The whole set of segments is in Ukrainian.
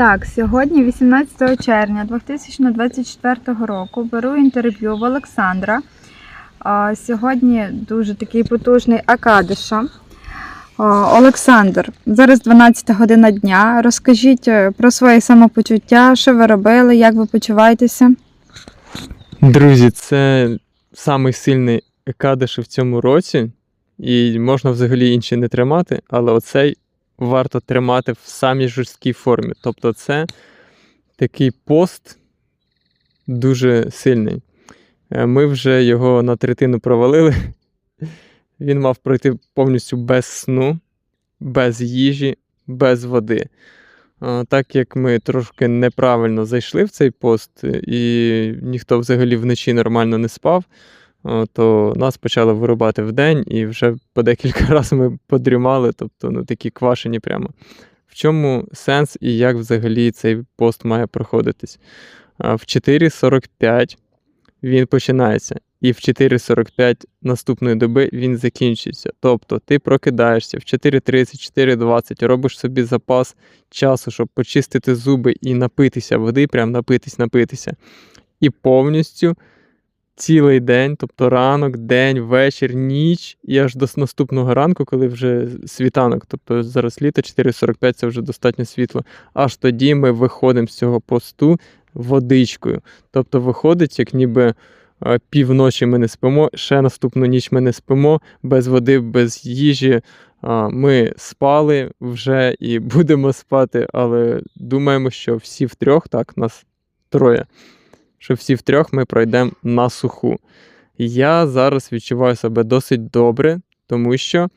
Так, сьогодні, 18 червня 2024 року, беру інтерв'ю в Олександра. Сьогодні дуже такий потужний Акадиша. Олександр, зараз 12 година дня. Розкажіть е, про своє самопочуття, що ви робили, як ви почуваєтеся. Друзі, це самий сильний екадиш в цьому році, і можна взагалі інші не тримати, але оцей варто тримати в самій жорсткій формі. Тобто, це такий пост дуже сильний. Е, Ми вже його на третину провалили. Він мав пройти повністю без сну, без їжі, без води. Так як ми трошки неправильно зайшли в цей пост, е, і ніхто взагалі вночі нормально не спав, то нас почали вирубати вдень, і вже по декілька разів ми подрімали, тобто ну, такі квашені прямо. В чому сенс і як взагалі цей пост має проходитись? В 4.45 він починається, і в 4.45 наступної доби він закінчується. Тобто ти прокидаєшся в 4.30, 4.20, робиш собі запас часу, щоб почистити зуби і напитися води, прям напитись, напитися. І повністю цілий день, тобто ранок, день, вечір, ніч, і аж до наступного ранку, коли вже світанок, тобто зараз літо 4.45 це вже достатньо світло. Аж тоді ми виходимо з цього посту водичкою. Тобто виходить, як ніби е, півночі ми не спимо, ще наступну ніч ми не спимо, без води, без їжі. Ми спали вже і будемо спати, але думаємо, що всі втрьох, так, нас троє, що всі втрьох ми пройдемо на суху. Я зараз відчуваю себе досить добре, тому що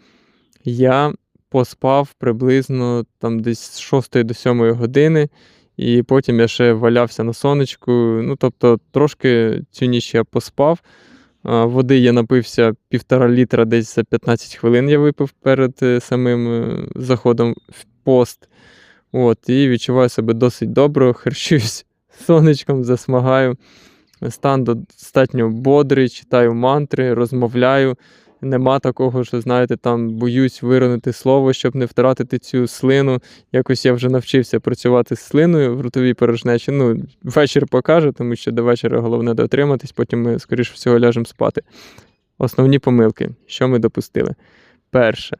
я поспав приблизно там десь з 6 до 7 години, і потім я ще валявся на сонечку. Ну, тобто, трошки цю ніч я поспав. Води я напився півтора літра десь за 15 хвилин я випив перед е, самим е, заходом в пост. От, і відчуваю себе досить добре, харчуюсь сонечком, засмагаю. Стан достатньо бодрий, читаю мантри, розмовляю. Нема такого, що, знаєте, там боюсь виронити слово, щоб не втратити цю слину. Якось я вже навчився працювати з слиною в ротовій порожнечі. Ну, вечір покаже, тому що до вечора головне дотриматись, потім ми, скоріш всього, ляжемо спати. Основні помилки, що ми допустили. Перше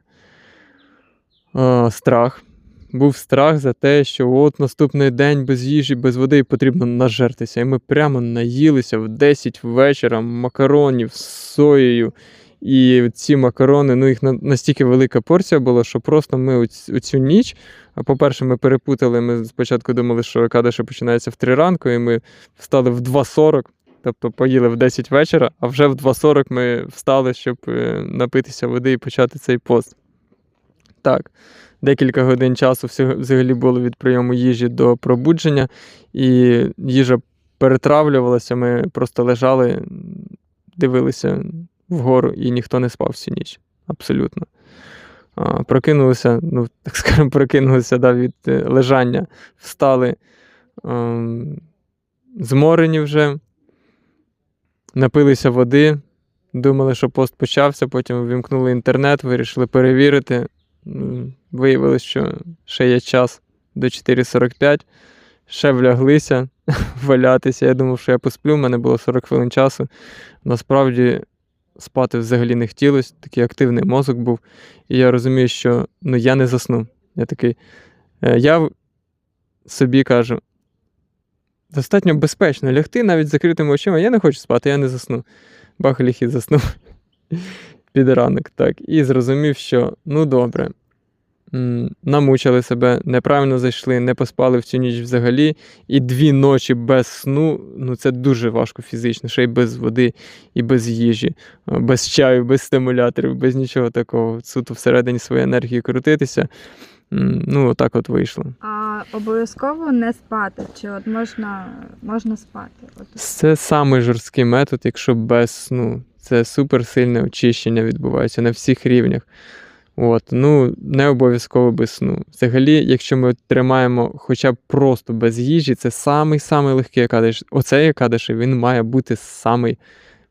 страх. Був страх за те, що от наступний день без їжі, без води потрібно нажертися. І ми прямо наїлися в 10 вечора макаронів з соєю. І ці макарони, ну їх настільки велика порція була, що просто ми оць- оцю ніч. А по-перше, ми перепутали. Ми спочатку думали, що кадиша починається в 3 ранку, і ми встали в 2.40, тобто поїли в 10 вечора, а вже в 2.40 ми встали, щоб е, напитися води і почати цей пост. Так, декілька годин часу взагалі було від прийому їжі до пробудження, і їжа перетравлювалася. Ми просто лежали, дивилися вгору, і ніхто не спав всю ніч. Абсолютно. А, прокинулися, ну, так скажемо, прокинулися да, від е, лежання, встали ем, зморені вже, напилися води, думали, що пост почався, потім вімкнули інтернет, вирішили перевірити. Виявилось, що ще є час до 4.45, ще вляглися валятися. Я думав, що я посплю, в мене було 40 хвилин часу. Насправді спати взагалі не хотілося, такий активний мозок був. І я розумію, що ну, я не засну. Я такий. е, Я собі кажу, достатньо безпечно лягти навіть з закритими очима. Я не хочу спати, я не засну. Бах ліг і заснув під ранок. Так. І зрозумів, що ну добре. Намучили себе, неправильно зайшли, не поспали в цю ніч взагалі. І дві ночі без сну ну це дуже важко фізично, ще й без води і без їжі, без чаю, без стимуляторів, без нічого такого. Суто всередині своєї енергії крутитися. Ну, отак от вийшло. А обов'язково не спати, чи от можна, можна спати? От. Це самий жорсткий метод, якщо без сну. Це суперсильне очищення відбувається на всіх рівнях. От, ну, не обов'язково без сну. Взагалі, якщо ми тримаємо хоча б просто без їжі, це самий самий легкий кадиш. Оцей кадиш, він має бути самий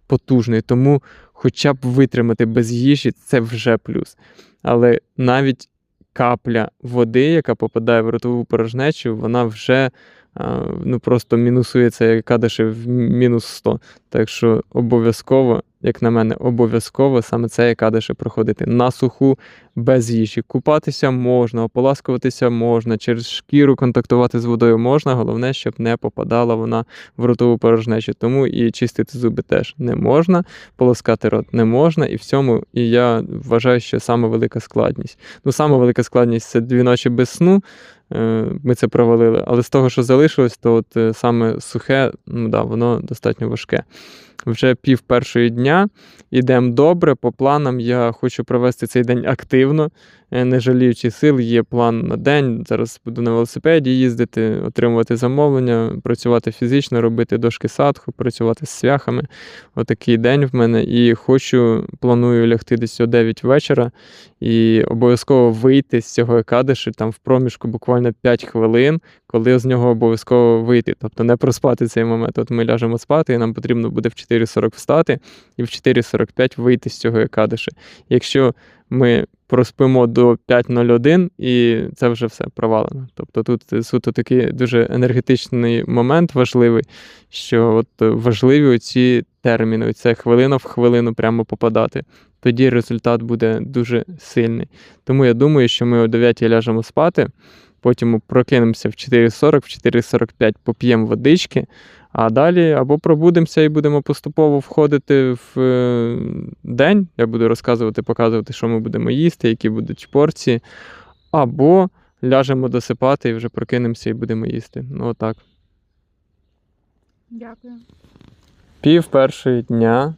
потужний. Тому хоча б витримати без їжі це вже плюс. Але навіть капля води, яка попадає в ротову порожнечу, вона вже ну, просто мінусує цей кадиші в мінус 100. Так що обов'язково, як на мене, обов'язково саме це цей кадиші проходити на суху, без їжі. Купатися можна, ополаскуватися можна, через шкіру контактувати з водою можна. Головне, щоб не попадала вона в ротову порожнечу. Тому і чистити зуби теж не можна, полоскати рот не можна. І в цьому і я вважаю, що саме велика складність. Ну, саме велика складність це дві ночі без сну. Е, Ми це провалили. Але з того, що залишилось, то от е, саме сухе, ну да, воно достатньо важке. Вже пів першої дня ідемо добре. По планам я хочу провести цей день активно, не жаліючи сил. Є план на день. Зараз буду на велосипеді їздити, отримувати замовлення, працювати фізично, робити дошки садху, працювати з свяхами. Отакий день в мене. І хочу, планую лягти десь о 9 вечора і обов'язково вийти з цього екадиші там в проміжку буквально 5 хвилин, коли з нього обов'язково вийти. Тобто не проспати цей момент. От ми ляжемо спати, і нам потрібно буде в 4.40 встати і в 4.45 вийти з цього екадиші. Якщо ми проспимо до 5.01, і це вже все провалено. Тобто тут суто такий дуже енергетичний момент важливий, що от важливі ці терміни, це хвилина в хвилину прямо попадати. Тоді результат буде дуже сильний. Тому я думаю, що ми о 9 ляжемо спати, потім прокинемося в 4.40, в 4.45 поп'ємо водички, а далі або пробудемося і будемо поступово входити в е, день. Я буду розказувати, показувати, що ми будемо їсти, які будуть порції, або ляжемо досипати і вже прокинемося і будемо їсти. Ну, отак. Дякую. Пів першої дня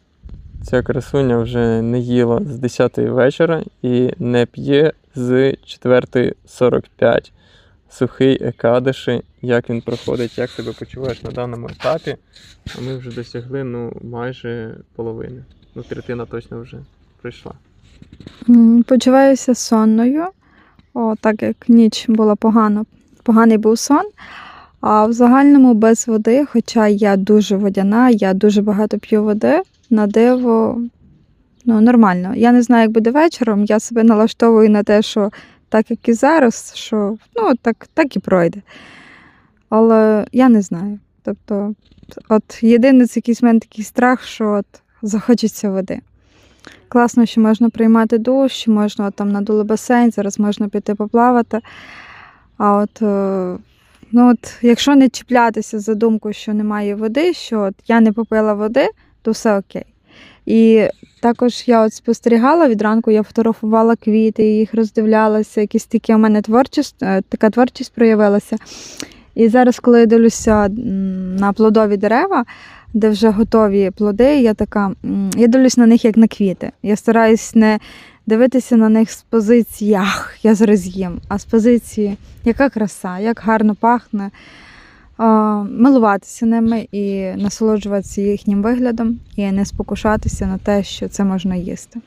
ця красуня вже не їла з 10 вечора і не п'є з 4.45. Сухий екадиші, як він проходить, як себе почуваєш на даному етапі. А ми вже досягли ну, майже половини. Ну, третина точно вже прийшла. Почуваюся сонною, о, так як ніч була погано, поганий був сон. А в загальному без води, хоча я дуже водяна, я дуже багато п'ю води, на диво ну, нормально. Я не знаю, як буде вечором, я себе налаштовую на те, що так як і зараз, що ну, так, так і пройде. Але я не знаю. Тобто, от єдиний це якийсь мене такий страх, що от захочеться води. Класно, що можна приймати душ, що можна от, там надули басейн, зараз можна піти поплавати. А от, е, ну, от, якщо не чіплятися за думку, що немає води, що от я не попила води, то все окей. І також я от спостерігала від ранку, я фотографувала квіти, їх роздивлялася, якісь такі у мене творчість, е, така творчість проявилася. І зараз, коли я дивлюся на плодові дерева, де вже готові плоди, я така, я дивлюсь на них як на квіти. Я стараюсь не дивитися на них з позиції ах, я зараз їм, а з позиції, яка краса, як гарно пахне, милуватися ними і насолоджуватися їхнім виглядом, і не спокушатися на те, що це можна їсти.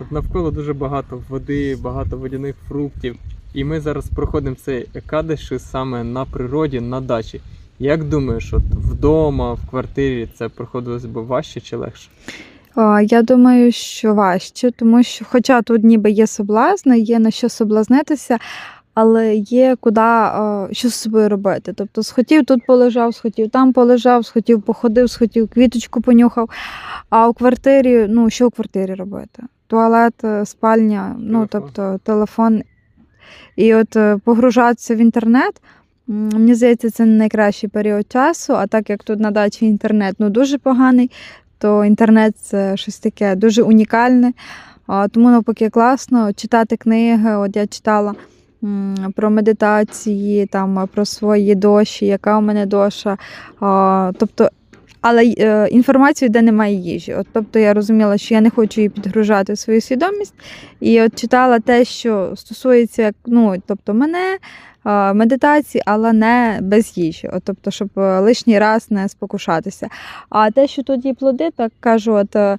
От навколо дуже багато води, багато водяних фруктів. І ми зараз проходимо цей екадиші саме на природі, на дачі. Як думаєш, от вдома, в квартирі це проходилось би важче чи легше? А, Я думаю, що важче, тому що, хоча тут ніби є соблазни, є на що соблазнитися, але є куди що з собою робити. Тобто, схотів тут полежав, схотів там полежав, схотів походив, схотів квіточку понюхав. А у квартирі, ну що у квартирі робити? Туалет, е, спальня, ну тобто телефон. І от е, погружатися в інтернет. Мені здається, це не найкращий період часу, а так як тут на дачі інтернет ну, дуже поганий, то інтернет це щось таке дуже унікальне. Тому навпаки класно читати книги. От я читала про медитації, там, про свої доші, яка у мене доша. Тобто, але е, інформацію, де немає їжі. От, тобто я розуміла, що я не хочу її підгружати в свою свідомість. І от читала те, що стосується ну, тобто мене, е, медитації, але не без їжі. От, тобто, щоб е, лишній раз не спокушатися. А те, що тут є плоди, так кажу, от.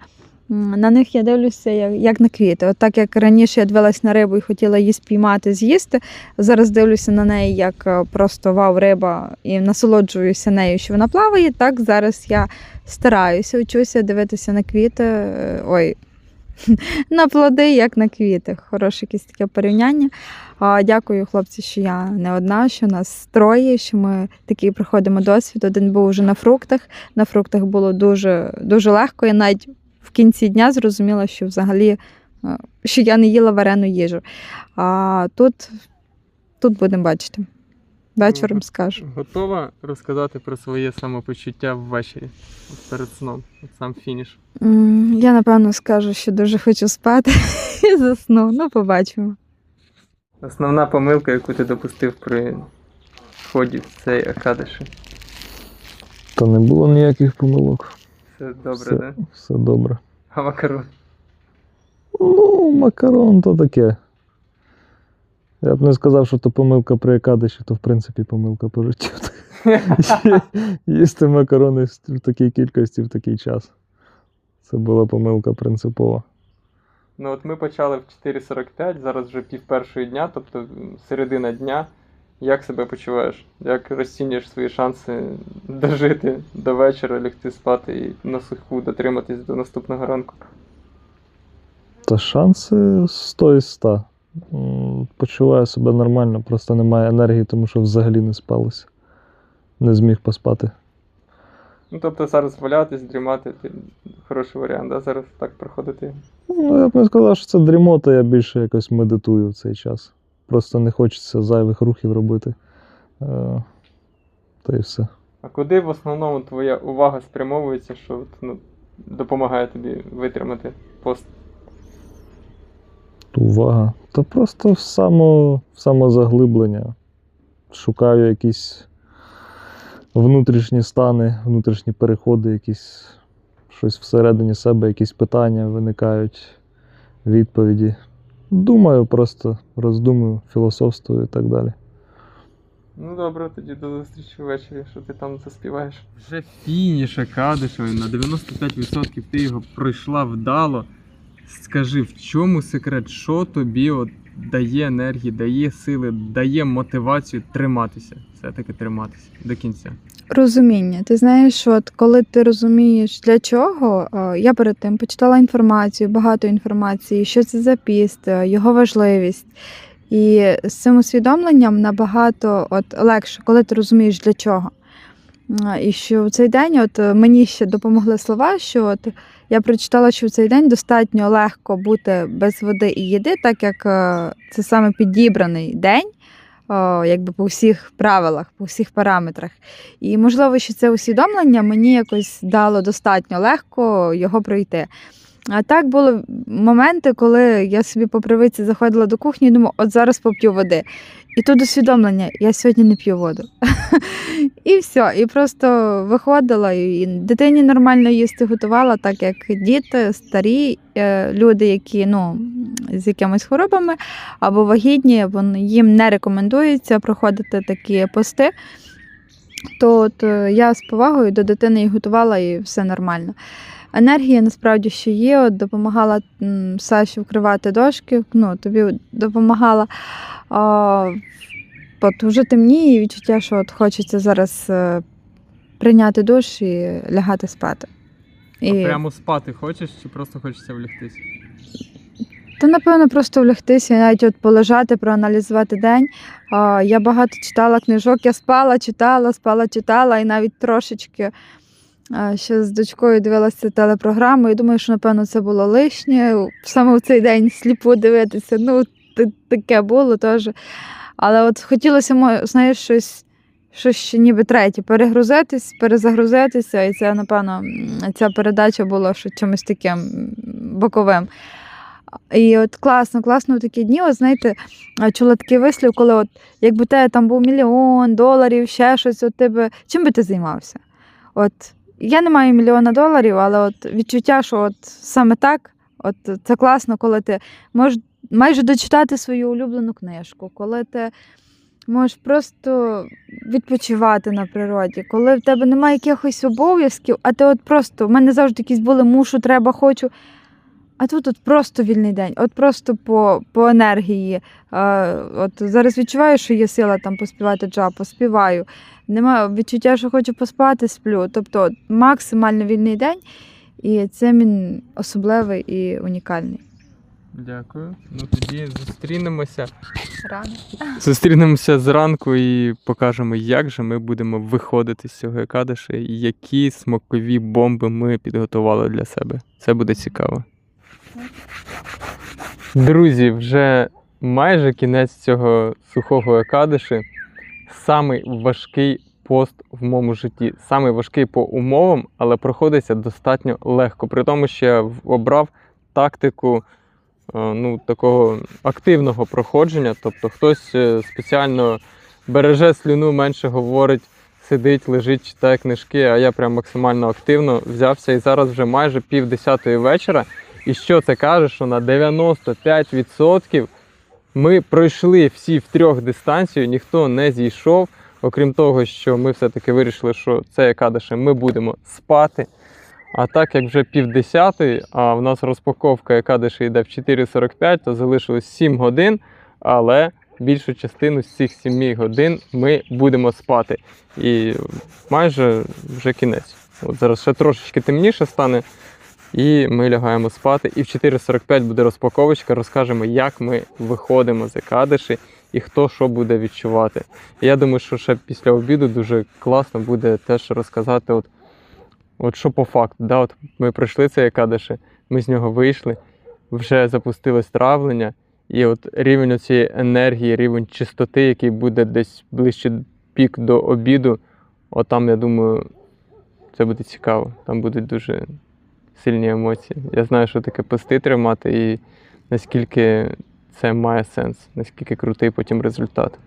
На них я дивлюся як, на квіти. От так як раніше я дивилась на рибу і хотіла її спіймати, з'їсти. Зараз дивлюся на неї як е, просто вау, риба, і насолоджуюся нею, що вона плаває. Так зараз я стараюся, учуся дивитися на квіти. е, Ой, на плоди, як на квіти. Хороше якесь таке порівняння. Дякую, хлопці, що я не одна, що нас троє, що ми такий проходимо досвід. Один був вже на фруктах. На фруктах було дуже, дуже легко. Я навіть в кінці дня зрозуміла, що взагалі е, що я не їла варену їжу. А тут, тут будемо бачити. Вечором скажу. Готова розказати про своє самопочуття ввечері перед сном, сам фініш. Я напевно скажу, що дуже хочу спати і засну. Ну, побачимо. Основна помилка, яку ти допустив при вході в цей Акадиші. Та не було ніяких помилок. Все добре, все, да? все добре. А макарон? Ну, макарон то таке. Я б не сказав, що то помилка при Акадиші, то в принципі помилка по життю. Їсти макарони в такій кількості в такий час. Це була помилка принципова. Ну от ми почали в 4.45, зараз вже пів першої дня, тобто середина дня. Як себе почуваєш? Як розцінюєш свої шанси дожити до вечора, лягти спати і на суху дотриматись до наступного ранку? Та шанси 100 із 100. Почуваю себе нормально, просто немає енергії, тому що взагалі не спалося. Не зміг поспати. Ну тобто зараз валятись, дрімати, ти хороший варіант, да? зараз так проходити. Ну, я б не сказав, що це дрімота, я більше якось медитую в цей час. Просто не хочеться зайвих рухів робити. Е, Та й все. А куди в основному твоя увага спрямовується, що от, ну, допомагає тобі витримати пост? Увага. Та просто в, само, в самозаглиблення. Шукаю якісь внутрішні стани, внутрішні переходи, якісь щось всередині себе, якісь питання виникають, відповіді. Думаю, просто роздумую, філософствую і так далі. Ну добре, тоді до зустрічі ввечері, що ти там заспіваєш. Вже фініш Акадишевий, на 95% ти його пройшла вдало. Скажи, в чому секрет, що тобі от дає енергії, дає сили, дає мотивацію триматися, все-таки триматися до кінця. Розуміння. Ти знаєш, от коли ти розумієш для чого, я перед тим почитала інформацію, багато інформації, що це за піст, його важливість. І з цим усвідомленням набагато от легше, коли ти розумієш для чого. І що в цей день от е, мені ще допомогли слова, що от я прочитала, що в цей день достатньо легко бути без води і їди, так як е, це саме підібраний день, о, якби по всіх правилах, по всіх параметрах. І можливо, що це усвідомлення мені якось дало достатньо легко його пройти. А так були моменти, коли я собі по привиці заходила до кухні і думала, от зараз поп'ю води. І тут усвідомлення, я сьогодні не п'ю воду. І все. І просто виходила, і дитині нормально їсти готувала, так як діти, старі е, люди, які ну, з якимись хворобами або вагітні, вони, їм не рекомендується проходити такі пости. То от е, я з повагою до дитини і готувала, і все нормально. Енергія насправді ще є, от допомагала Саші вкривати дошки, ну, тобі допомагала. А, от вже темніє, і відчуття, що от хочеться зараз е, прийняти душ і лягати спати. І... А прямо спати хочеш чи просто хочеться влягтись? Та напевно просто влягтися і навіть от полежати, проаналізувати день. Я багато читала книжок, я спала, читала, спала, читала, і навіть трошечки ще з дочкою дивилася телепрограму. І думаю, що напевно це було лишнє. Саме в цей день сліпо дивитися. Ну, таке було теж. Але от хотілося, знаєш, щось. Щось ще ніби третє, перегрузитись, перезагрузитися, і це, напевно, ця передача була що чимось таким боковим. І от класно, класно в такі дні, от знаєте, чула такий вислів, коли от якби тебе там був мільйон доларів, ще щось, от тебе, чим би ти займався? От я не маю мільйона доларів, але от відчуття, що от саме так, от це класно, коли ти можеш майже дочитати свою улюблену книжку, коли ти можеш просто відпочивати на природі, коли в тебе немає якихось обов'язків, а ти от просто, в мене завжди якісь були мушу, треба, хочу. А тут от просто вільний день, от просто по, по енергії. Е, от зараз відчуваю, що є сила там поспівати джа, поспіваю. Немає відчуття, що хочу поспати, сплю. Тобто максимально вільний день. І цим він особливий і унікальний. Дякую. Ну тоді зустрінемося. Рано. Зустрінемося зранку і покажемо, як же ми будемо виходити з цього Екадиша і які смакові бомби ми підготували для себе. Це буде цікаво. Друзі, вже майже кінець цього сухого Екадиші. Самий важкий пост в моєму житті. Самий важкий по умовам, але проходиться достатньо легко. При тому, що я обрав тактику е, ну, такого активного проходження. Тобто хтось е, спеціально береже слюну, менше говорить, сидить, лежить, читає книжки, а я прям максимально активно взявся і зараз вже майже пів десятої вечора. І що це каже, що на 95% ми пройшли всі в трьох дистанцію, ніхто не зійшов. Окрім того, що ми все-таки вирішили, що це Кадише ми будемо спати. А так як вже півдесятої, а в нас розпаковка, яка деше йде в 4.45, то залишилось 7 годин, але більшу частину з цих 7 годин ми будемо спати. І майже вже кінець. От зараз ще трошечки темніше стане, і ми лягаємо спати. І в 4.45 буде розпаковочка, розкажемо, як ми виходимо з Екадиші і хто що буде відчувати. Я думаю, що ще після обіду дуже класно буде теж розказати. От, От що по факту, да, от ми пройшли цей Екадиші, ми з нього вийшли, вже запустилось травлення, і от рівень цієї енергії, рівень чистоти, який буде десь ближче пік до обіду, от там, я думаю, це буде цікаво. Там будуть дуже сильні емоції. Я знаю, що таке пости тримати і наскільки це має сенс, наскільки крутий потім результат.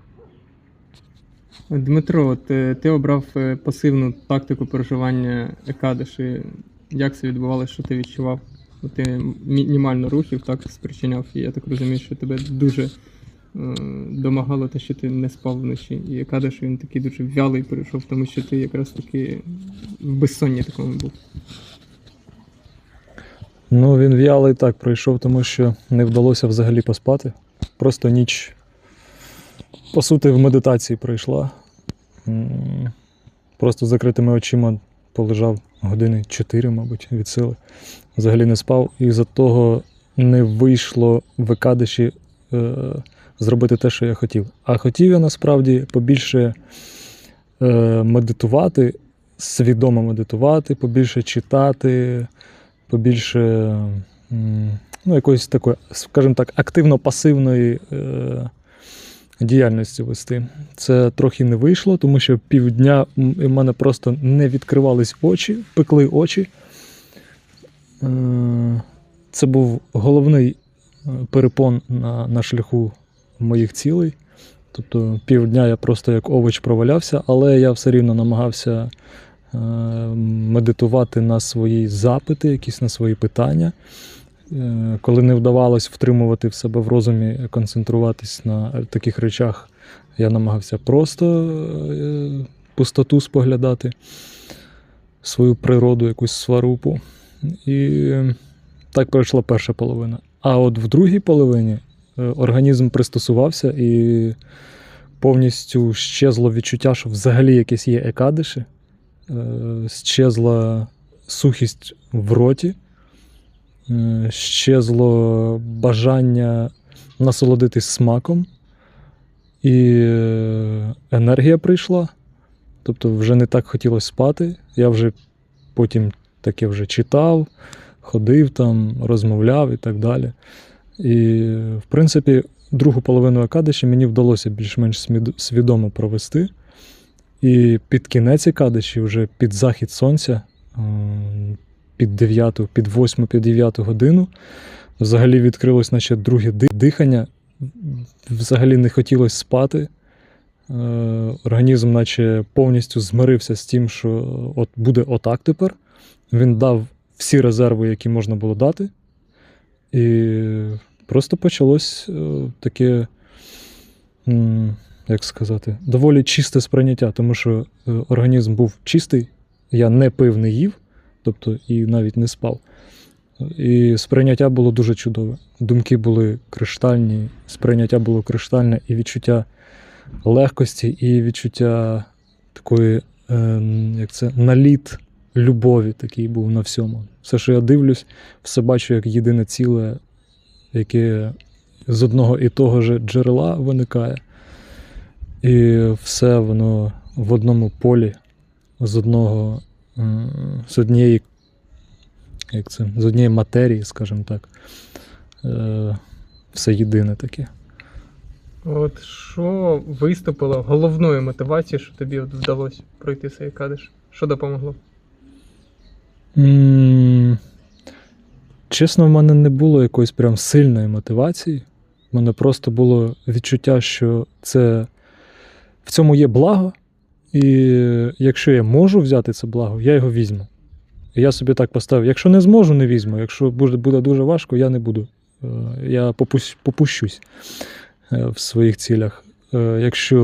Дмитро, от, е, ти обрав е, пасивну тактику переживання Екадиші. Як це відбувалося, що ти відчував? Ти мінімально рухів так спричиняв, і я так розумію, що тебе дуже е, домагало те, що ти не спав вночі. І Екадиш він такий дуже вялий перейшов, тому що ти якраз таки в безсонні такому був. Ну, він в'ялий так пройшов, тому що не вдалося взагалі поспати. Просто ніч, по суті, в медитації пройшла. Просто з закритими очима полежав години 4, мабуть, від сили. Взагалі не спав. І за того не вийшло в Екадиші е, зробити те, що я хотів. А хотів я насправді побільше е, медитувати, свідомо медитувати, побільше читати, побільше м, ну, якоїсь такої, скажімо так, активно-пасивної е, діяльності вести. Це трохи не вийшло, тому що півдня в мене просто не відкривались очі, пекли очі. Е, Це був головний е, перепон на, на шляху моїх цілей. Тобто півдня я просто як овоч провалявся, але я все рівно намагався медитувати на свої запити, якісь на свої питання. Е, Коли не вдавалось втримувати в себе в розумі, концентруватись на таких речах, я намагався просто е, пустоту споглядати, свою природу, якусь сварупу. І так пройшла перша половина. А от в другій половині е, організм пристосувався і повністю щезло відчуття, що взагалі якесь є екадиші, е, щезла сухість в роті, е, щезло бажання насолодитись смаком, і е, енергія прийшла. Тобто вже не так хотілося спати. Я вже потім таке вже читав, ходив там, розмовляв і так далі. І, в принципі, другу половину Акадиші мені вдалося більш-менш свідомо провести. І під кінець Акадиші, вже під захід сонця, ем, під 9, під 8, під 9 годину, взагалі відкрилось наче друге дихання. Взагалі не хотілося спати. Е, Організм, наче повністю змирився з тим, що от буде отак тепер. Він дав всі резерви, які можна було дати. І просто почалось е, таке, як сказати, доволі чисте сприйняття, тому що е, організм був чистий, я не пив, не їв, тобто і навіть не спав. І сприйняття було дуже чудове. Думки були криштальні, сприйняття було криштальне, і відчуття легкості, і відчуття такої, е, як це, наліт любові такий був на всьому. Все, що я дивлюсь, все бачу як єдине ціле, яке з одного і того ж джерела виникає. І все воно в одному полі, з одного, з однієї, як це, з однієї матерії, скажімо так. Е, Все єдине таке. От що виступило головною мотивацією, що тобі от вдалося пройти цей кадиш? Що допомогло? Чесно, в мене не було якоїсь прям сильної мотивації. В мене просто було відчуття, що це в цьому є благо, і якщо я можу взяти це благо, я його візьму. І я собі так поставив: якщо не зможу, не візьму. Якщо буде, дуже важко, я не буду. Е, Я попущусь е, в своїх цілях. Е, Якщо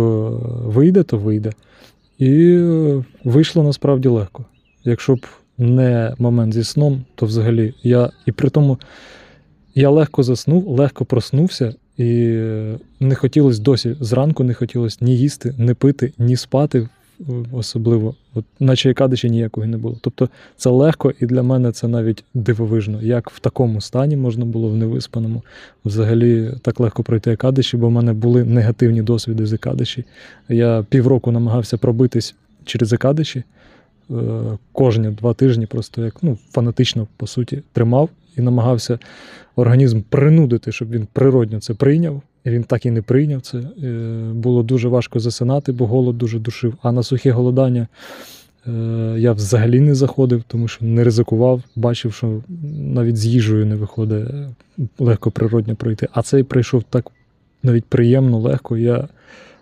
вийде, то вийде. І вийшло насправді легко. Якщо б не момент зі сном, то взагалі я і при тому я легко заснув, легко проснувся, і не хотілося досі зранку, не хотілося ні їсти, ні пити, ні спати е, особливо. От, наче і кадичі ніякого не було. Тобто це легко, і для мене це навіть дивовижно. Як в такому стані можна було в невиспаному взагалі так легко пройти екадиші, бо в мене були негативні досвіди з екадиші. Я півроку намагався пробитись через екадиші. Е, Кожні два тижні просто як ну, фанатично, по суті, тримав і намагався організм принудити, щоб він природньо це прийняв. І він так і не прийняв це. Е, Було дуже важко засинати, бо голод дуже душив. А на сухе голодання е, я взагалі не заходив, тому що не ризикував, бачив, що навіть з їжею не виходить легко природньо пройти. А цей прийшов так навіть приємно, легко. Я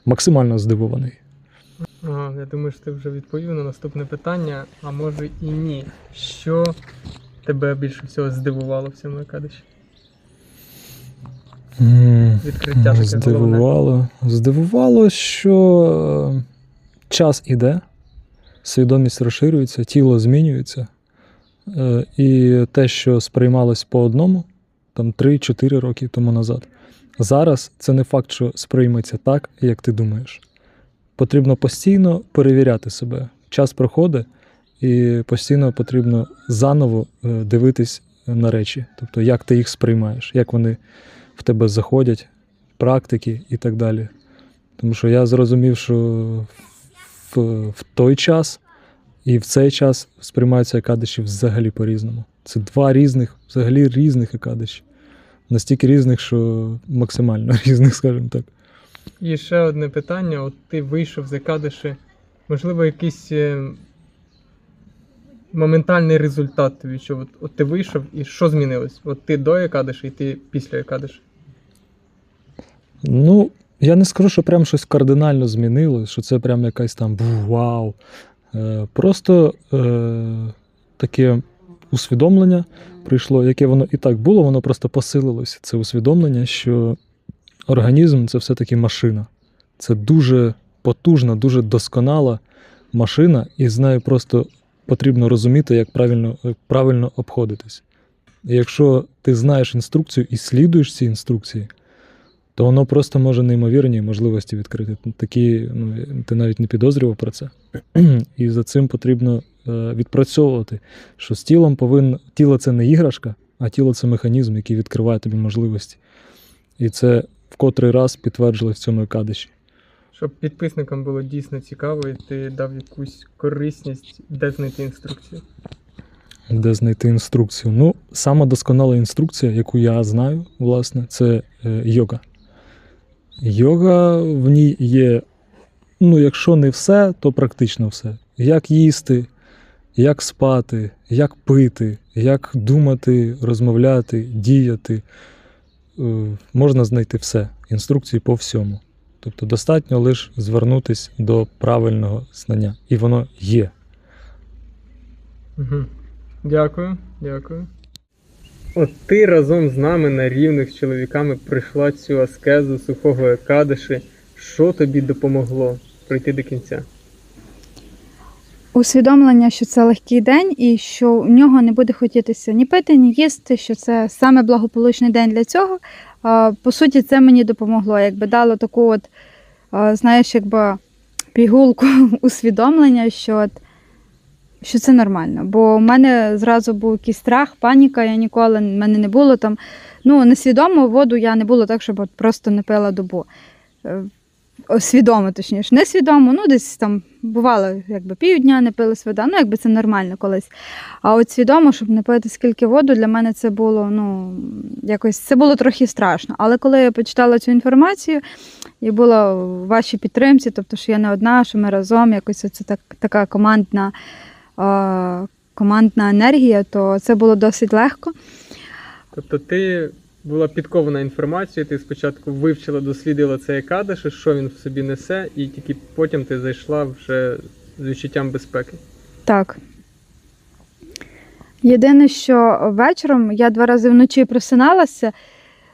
максимально здивований. Ага, я думаю, що ти вже відповів на наступне питання, а може і ні. Що тебе більше всього здивувало в цьому екадиші? Відкриття таке головне. Здивувало. Здивувало, що е, час іде, свідомість розширюється, тіло змінюється. Е, І те, що сприймалось по одному, там 3-4 роки тому назад. Зараз це не факт, що сприйметься так, як ти думаєш. Потрібно постійно перевіряти себе. Час проходить, і постійно потрібно заново е, дивитись на речі. Тобто, як ти їх сприймаєш, як вони в тебе заходять, практики і так далі. Тому що я зрозумів, що в, в той час і в цей час сприймаються екадиші взагалі по-різному. Це два різних, взагалі різних екадиші. Настільки різних, що максимально різних, скажімо так. І ще одне питання: от ти вийшов з екадиші, можливо, якийсь е, моментальний результат тобі, що от, от ти вийшов і що змінилось? От ти до екадиші і ти після екадиші. Ну, я не скажу, що прям щось кардинально змінилось, що це прям якась там вау. Е, просто е, таке усвідомлення прийшло, яке воно і так було, воно просто посилилося. Це усвідомлення, що організм це все-таки машина. Це дуже потужна, дуже досконала машина, і з нею просто потрібно розуміти, як правильно, як правильно обходитись. І якщо ти знаєш інструкцію і слідуєш цій інструкції, то воно просто може неймовірні можливості відкрити. Такі, ну, ти навіть не підозрював про це. І за цим потрібно е, відпрацьовувати, що з тілом повинно. Тіло це не іграшка, а тіло це механізм, який відкриває тобі можливості. І це в котрий раз підтверджили в цьому екадиші. Щоб підписникам було дійсно цікаво, і ти дав якусь корисність, де знайти інструкцію. Де знайти інструкцію? Ну, сама досконала інструкція, яку я знаю, власне, це е, йога. Йога в ній є, ну, якщо не все, то практично все. Як їсти, як спати, як пити, як думати, розмовляти, діяти. Е, Можна знайти все, інструкції по всьому. Тобто достатньо лише звернутися до правильного знання. І воно є. Угу. Дякую, дякую. От ти разом з нами на рівних з чоловіками прийшла цю аскезу сухого екадиші. Що тобі допомогло пройти до кінця? Усвідомлення, що це легкий день і що в нього не буде хотітися ні пити, ні їсти, що це саме благополучний день для цього. По суті, це мені допомогло, якби дало таку от, знаєш, якби пігулку усвідомлення, що от що це нормально. Бо в мене зразу був якийсь страх, паніка, я ніколи в мене не було там. Ну, несвідомо воду я не було так, щоб от просто не пила добу. Свідомо, точніше, несвідомо, ну десь там бувало, якби півдня не пилась вода, ну якби це нормально колись. А от свідомо, щоб не пити скільки воду, для мене це було, ну, якось це було трохи страшно. Але коли я почитала цю інформацію і була в вашій підтримці, тобто, що я не одна, що ми разом, якось це так, така командна, е, командна енергія, то це було досить легко. Тобто ти була підкована інформація, ти спочатку вивчила, дослідила цей кадиш, що він в собі несе, і тільки потім ти зайшла вже з відчуттям безпеки. Так. Єдине, що вечором я два рази вночі просиналася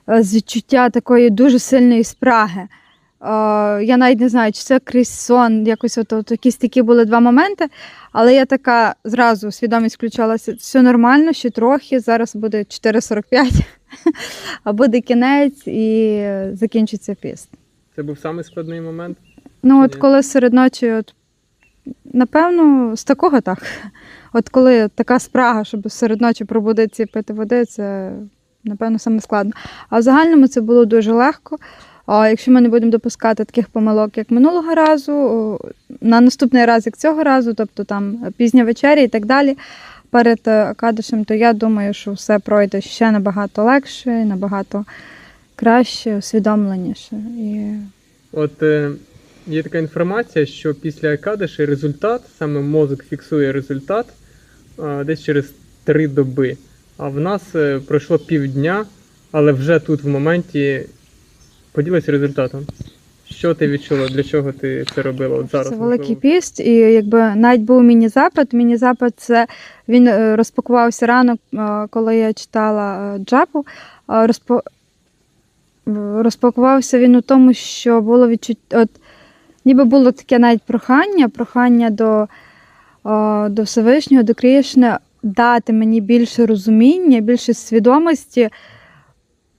е, з відчуття такої дуже сильної спраги. Я навіть не знаю, чи це крізь сон, якось от, от якісь такі були два моменти. Але я така зразу свідомість включалася, все нормально, ще трохи. Зараз буде 4.45, а буде кінець і закінчиться піст. Це був самий складний момент. Ну, от коли серед ночі, от, напевно, з такого так. От коли така спрага, щоб серед ночі пробудитися і пити води, це, напевно, саме складно. А в загальному це було дуже легко. А якщо ми не будемо допускати таких помилок, як минулого разу, на наступний раз, як цього разу, тобто там пізня вечеря і так далі, перед е, кадишем, то я думаю, що все пройде ще набагато легше, набагато краще, усвідомленіше. І От е, є така інформація, що після кадиші результат, саме мозок фіксує результат десь через три доби. А в нас е, пройшло півдня, але вже тут в моменті поділися результатом. Що ти відчула? Для чого ти це робила? От зараз Це великий піст, і якби навіть був міні-запит. Міні-запит це він е, розпакувався рано, е, коли я читала е, джапу. Розпо... Розпакувався він у тому, що було відчуття. От, ніби було таке навіть прохання, прохання до, до Всевишнього, до Крішни дати мені більше розуміння, більше свідомості.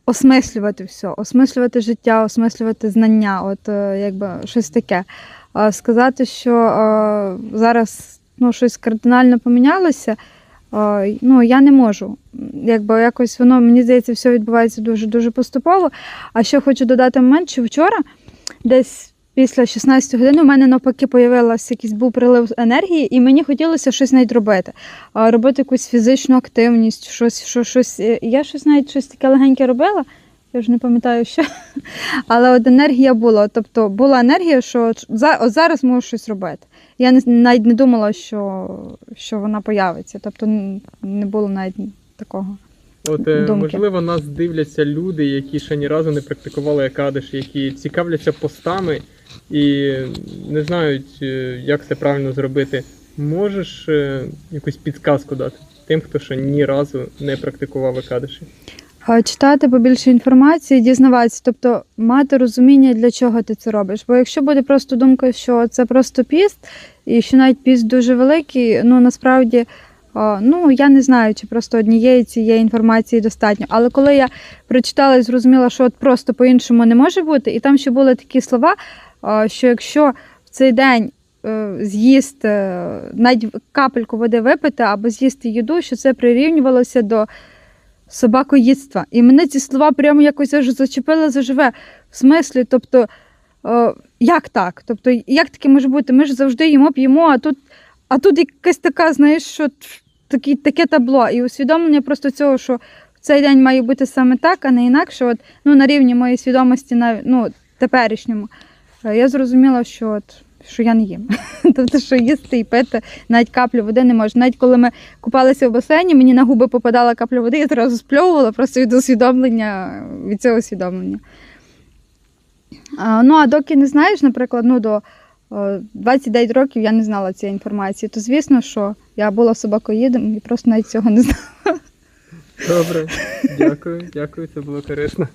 Осмислювати все, осмислювати життя, осмислювати знання, от е, якби щось таке. Сказати, що е, зараз ну, щось кардинально помінялося, е, ну, я не можу. Якби якось воно, мені здається, все відбувається дуже дуже поступово. А ще хочу додати момент, що вчора, десь після 16 години, у мене навпаки появився якийсь був прилив енергії, і мені хотілося щось навіть робити. Робити якусь фізичну активність, щось, що, щось. е, Я щось навіть щось таке легеньке робила. Я вже не пам'ятаю, що. Але от енергія була. Тобто була енергія, що от зараз можу щось робити. Я навіть не думала, що, що вона появиться. Тобто не було навіть такого. От, е, думки. можливо, нас дивляться люди, які ще ні разу не практикували Акадиш, які цікавляться постами і не знають, е, як це правильно зробити. Можеш е, якусь підказку дати тим, хто ще ні разу не практикував Акадиші? А, Читати побільше інформації, дізнаватися, тобто мати розуміння, для чого ти це робиш. Бо якщо буде просто думка, що це просто піст, і що навіть піст дуже великий, ну насправді. Ну, я не знаю, чи просто однієї цієї інформації достатньо. Але коли я прочитала і зрозуміла, що от просто по-іншому не може бути, і там ще були такі слова, що якщо в цей день е, з'їсти, е, навіть капельку води випити або з'їсти їду, що це прирівнювалося до собакоїдства. І мене ці слова прямо якось аж зачепили заживе. В смислі, тобто, е, як так? Тобто, як таке може бути? Ми ж завжди їмо, п'ємо, а тут, а тут якась така, знаєш, що такі, таке табло. І усвідомлення просто цього, що в цей день має бути саме так, а не інакше. От, ну, на рівні моєї свідомості, на ну, теперішньому, я зрозуміла, що от. Що я не їм. Тобто, що їсти і пити навіть каплю води не можна. Навіть коли ми купалися в басейні, мені на губи попадала капля води, я зразу спльовувала просто від усвідомлення, від цього усвідомлення. А, ну, а доки не знаєш, наприклад, ну, до е, 29 років я не знала цієї інформації, то звісно, що я була собакоїдом і просто навіть цього не знала. Добре, дякую, дякую, це було корисно.